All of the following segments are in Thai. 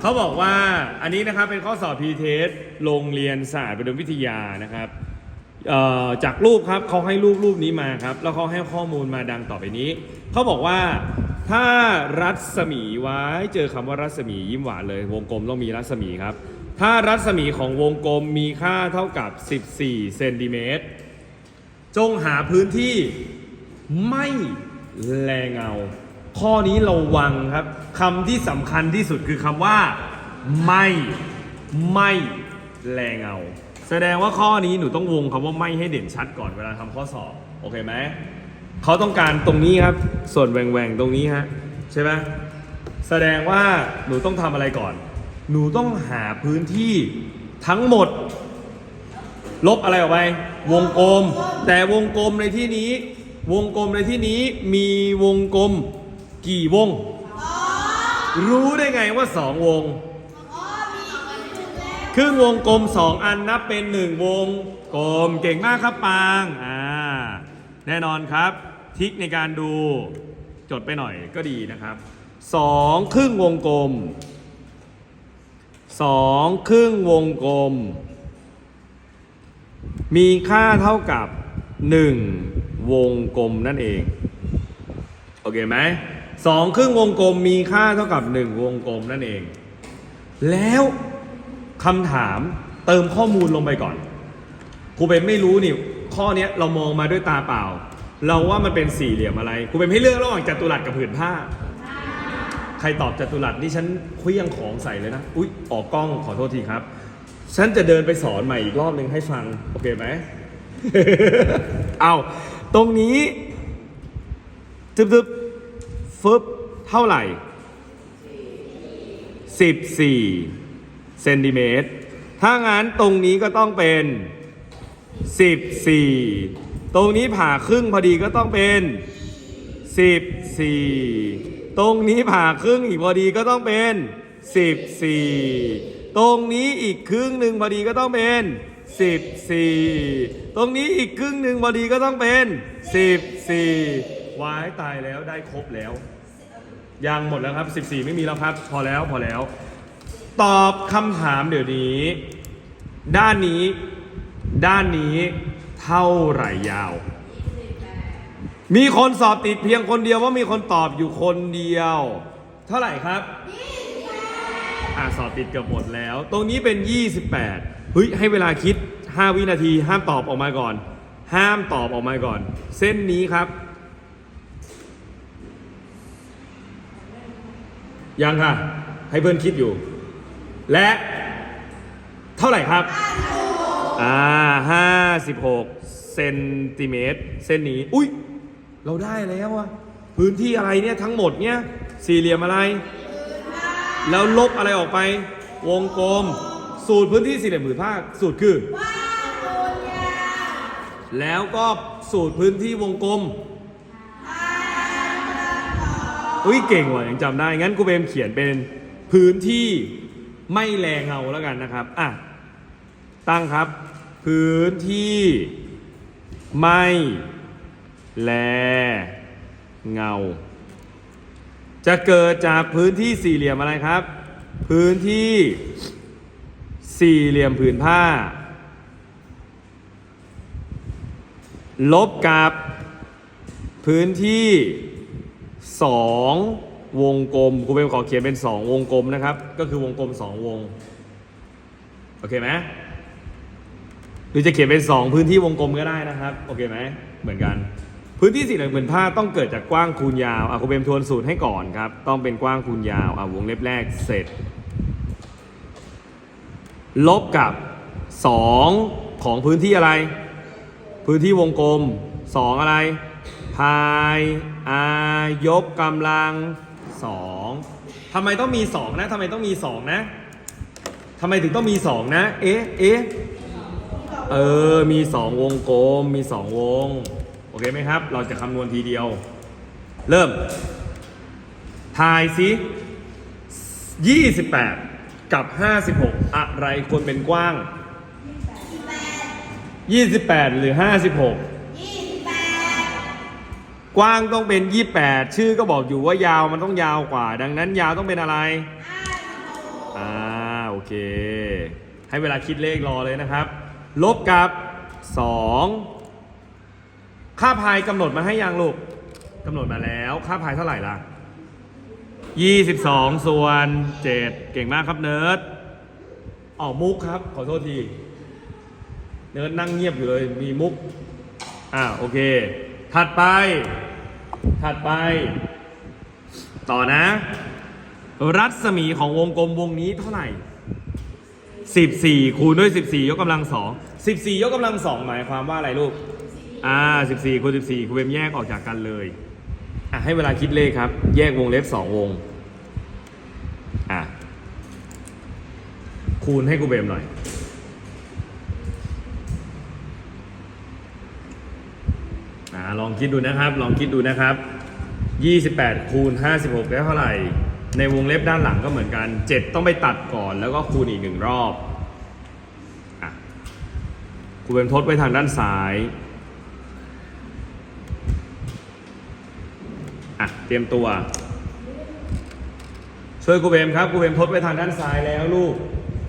เขาบอกว่าอันนี้นะครับเป็นข้อสอบพีเทสโรงเรียนศาสตร์ประดมวิทยานะครับจากรูปครับเขาให้รูปรูปนี้มาครับ แล้วเขาให้ข้อมูลมาดังต่อไปนี้ เขาบอกว่าถ้ารัศมีไว้เจอคำว่ารัศมียิ้มหวานเลย วงกลมต้องมีรัศมีครับ ถ้ารัศมีของวงกลมมีค่าเท่ากับ 14เซนติเมตรจงหาพื้นที่ไม่แลเงา ข้อนี้เราวังครับคำที่สำคัญที่สุดคือคำว่า ไม่ ไม่แลเงา แสดงว่าข้อนี้หนูต้องวงคำว่าไม่ให้เด่นชัดก่อนเวลาทำข้อสอบ โอเคไหมเขาต้องการตรงนี้ครับ ส่วนแหว่งๆตรงนี้ฮะใช่ไหมแสดงว่าหนูต้องทำอะไรก่อน หนูต้องหาพื้นที่ทั้งหมด ลบอะไรออกไป วงกลม แต่วงกลมในที่นี้ วงกลมในที่นี้มีวงกลม กี่วง รู้ได้ไงว่าสองวง ครึ่งวงกลมสองอันนับเป็นหนึ่งวงกลมเก่งมากครับปางอ่าแน่นอนครับ ทิกในการดูจดไปหน่อยก็ดีนะครับสองครึ่งวงกลมสองครึ่งวงกลม มีค่าเท่ากับ 1 วงกลมนั่นเอง โอเคไหม สองครึ่งวงกลมมีค่าเท่ากับ1วงกลมนั่นเอง แล้วคำถามเติมข้อมูลลงไปก่อนครูเบนไม่รู้นี่ข้อนี้เรามองมาด้วยตาเปล่า เราว่ามันเป็นสี่เหลี่ยมอะไรครูเบนให้เลือกระหว่างจัตุรัสกับผืนผ้า ใครตอบจัตุรัสนี่ฉันเคลี้ยงของใส่เลยนะอุ๊ยออกกล้องขอโทษทีครับ ฉันจะเดินไปสอนใหม่อีกรอบหนึ่งให้ฟังโอเคไหมเอาตรงนี้ตึบๆ ฟึบเท่าไหร่ 14เซนติเมตร ถ้างั้นตรงนี้ก็ต้องเป็น 14 ตรงนี้ผ่าครึ่งพอดีก็ต้องเป็น 14 ตรงนี้ผ่าครึ่งอีกพอดีก็ต้องเป็น 14 ตรงนี้อีกครึ่งหนึ่งพอดีก็ต้องเป็น14 ตรงนี้อีกครึ่งหนึ่งพอดีก็ต้องเป็น 14วายตายแล้วได้ครบแล้ว ยังหมดแล้วครับ 14 ไม่มีแล้วครับ พอแล้วพอแล้ว ตอบคำถามเดี๋ยวนี้ ด้านนี้ ด้านนี้เท่าไหร่ยาว มีคนสอบติดเพียงคนเดียวว่ามีคนตอบอยู่คนเดียว เท่าไหร่ครับอ่าสอบติดเกือบหมดแล้ว ตรงนี้เป็น 28เฮ้ยให้เวลาคิด 5 วินาที ห้ามตอบออกมาก่อน ห้ามตอบออกมาก่อน เส้นนี้ครับ ยังค่ะ ให้เพื่อนคิดอยู่ และ เท่าไหร่ครับ อ่าห้าสิบหกเซนติเมตรเส้นนี้ อุ้ยเราได้แล้วอะพื้นที่อะไรเนี่ยทั้งหมดเนี่ยสี่เหลี่ยมอะไร แล้วลบอะไรออกไป วงกลม สูตรพื้นที่สี่เหลี่ยมผืนผ้าสูตรคือ แล้วก็สูตรพื้นที่วงกลม อุ้ยเก่งว่ะยังจำได้ งั้นกูเบมเขียนเป็นพื้นที่ไม่แรงเงาแล้วกันนะครับ อะ ตั้งครับ พื้นที่ไม่แลเงา จะเกิดจากพื้นที่สี่เหลี่ยมอะไรครับ พื้นที่สี่เหลี่ยมผืนผ้า ลบกับพื้นที่ สองวงกลมครูเบมขอเขียนเป็นสองวงกลมนะครับ ก็คือวงกลมสองวง โอเคไหมหรือจะเขียนเป็น 2 พื้นที่วงกลมก็ได้นะครับ โอเคไหมเหมือนกัน พื้นที่สี่เหลี่ยมผืนผ้าต้องเกิดจากกว้างคูณยาวอะครูเบมทวนสูตรให้ก่อนครับ ต้องเป็นกว้างคูณยาวอะวงเล็บแรกเสร็จ ลบกับ 2 ของพื้นที่อะไร พื้นที่วงกลม 2 อะไร พายอายกกำลัง2ทำไมต้องมี2นะทำไมต้องมี2นะทำไมถึงต้องมี2นะ เอ๊ะเอ๊ะเออ มี2วงกลม มี2วง โอเคไหมครับ เราจะคำนวณทีเดียว เริ่ม ทายสิ28 กับ 56 อะไรควรเป็นกว้าง 28 หรือ 56 กว้างต้องเป็น 28 ชื่อก็บอกอยู่ว่ายาวมันต้องยาวกว่า ดังนั้นยาวต้องเป็นอะไร อ่า โอเค ให้เวลาคิดเลขรอเลยนะครับ ลบกับ 2 ค่าพายกำหนดมาให้ยังลูกกำหนดมาแล้ว ค่าพายเท่าไหร่ล่ะ 22 ส่วน 7 เก่งมากครับเนิร์ดออกมุกครับ ขอโทษที เนิร์ดนั่งเงียบอยู่เลย มีมุก อ่า โอเคถัดไป ถัดไป ต่อนะ รัศมีของวงกลมวงนี้เท่าไหร่ 14 คูณด้วย 14 ยกกำลัง 2 14 ยกกำลัง 2 หมายความว่าอะไรลูก อ่า 14 คูณ 14คูณเบมแยกออกจากกันเลย อะ ให้เวลาคิดเลขครับ แยกวงเล็บ 2 วง อะ คูณให้กูเบมหน่อย อ่า ลองคิดดูนะครับ ลองคิดดูนะครับ 28 คูณ 56 ได้เท่าไหร่ ในวงเล็บด้านหลังก็เหมือนกัน 7 ต้องไปตัดก่อนแล้วก็คูณอีกหนึ่งรอบอะครูเป็นทดไว้ทางด้านซ้ายอะเตรียมตัว ช่วยครูเบมครับครูเบมทดไว้ทางด้านซ้ายแล้วลูก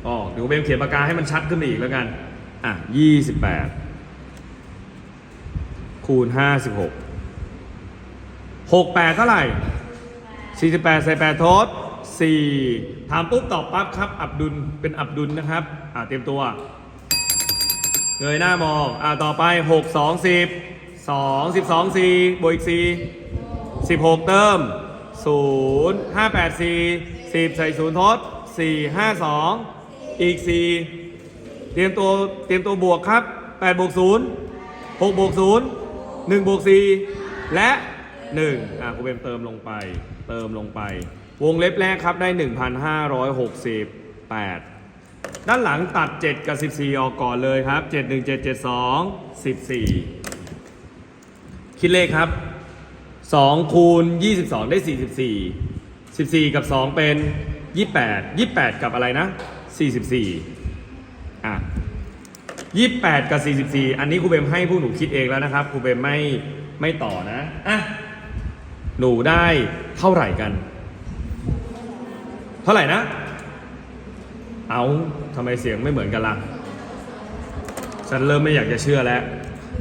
อ๋อเดี๋ยวครูเบมเขียนปากกาให้มันชัดขึ้นอีกแล้วกัน อะ 28 คูณ56 68เท่าไหร่48ใส่8ทด4ถามปุ๊บตอบปั๊บครับ อับดุลเป็นอับดุลนะครับ อ่าเตรียมตัว เงยหน้ามอง อ่าต่อไป6 2 10 2 12 4บวกอีก4 16เติม0 5 8 4 10ใส่0ทด4 5 2อีก4เตรียมตัวเตรียมตัวบวกครับ8บวก0 6บวก0 1บวก4และ1อะคุณเบมเติมลงไป เติมลงไป วงเล็บแรกครับได้ 1,568 ด้านหลังตัด 7 กับ 14 ออกก่อนเลยครับ 7 1 7 7 2 14 คิดเลขครับ 2 คูณ 22 ได้ 44 14 กับ 2 เป็น 28 28 กับอะไรนะ 44 28 กับ 44 อันนี้ครูเบมให้ผู้หนูคิดเองแล้วนะครับครูเบมไม่ไม่ต่อนะอะหนูได้เท่าไหร่กัน เท่าไหร่นะ เอาทำไมเสียงไม่เหมือนกันล่ะ ฉันเริ่มไม่อยากจะเชื่อแล้ว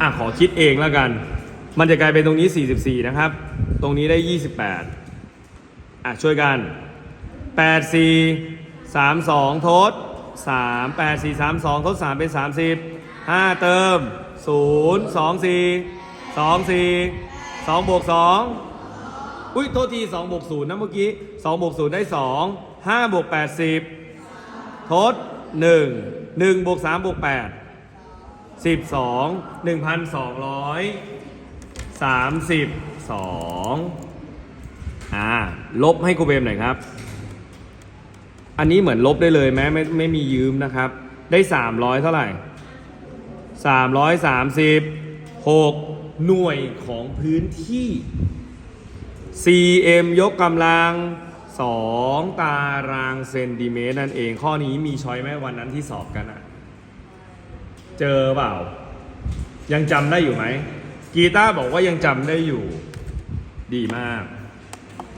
อะขอคิดเองแล้วกัน มันจะกลายเป็นตรงนี้ 44 นะครับ ตรงนี้ได้ 28 อะช่วยกัน 8 4 3 2ทด 3 8 4 3 2ทด3เป็น 30 5 เติม 0 2 4 2 4 2บวก2อุ้ยโทษที2บวก0นะเมื่อกี้2บวก0ได้ 2 5บวก80 ทด 1 1บวก3บวก8 12 1,232 อ่า ลบให้ครูเบมหน่อยครับ อันนี้เหมือนลบได้เลยแม้ไม่ไม่มียืมนะครับ ได้300เท่าไหร่336หน่วยของพื้นที่ cm ยกกำลัง2ตารางเซนติเมตรนั่นเอง ข้อนี้มีช้อยไหมวันนั้นที่สอบกันอะเจอเปล่า ยังจำได้อยู่ไหม กีตาร์บอกว่ายังจำได้อยู่ดีมาก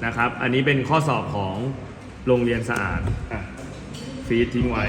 นะครับ อันนี้เป็นข้อสอบของ โรงเรียนสะอาดฟีดทิ้งไว้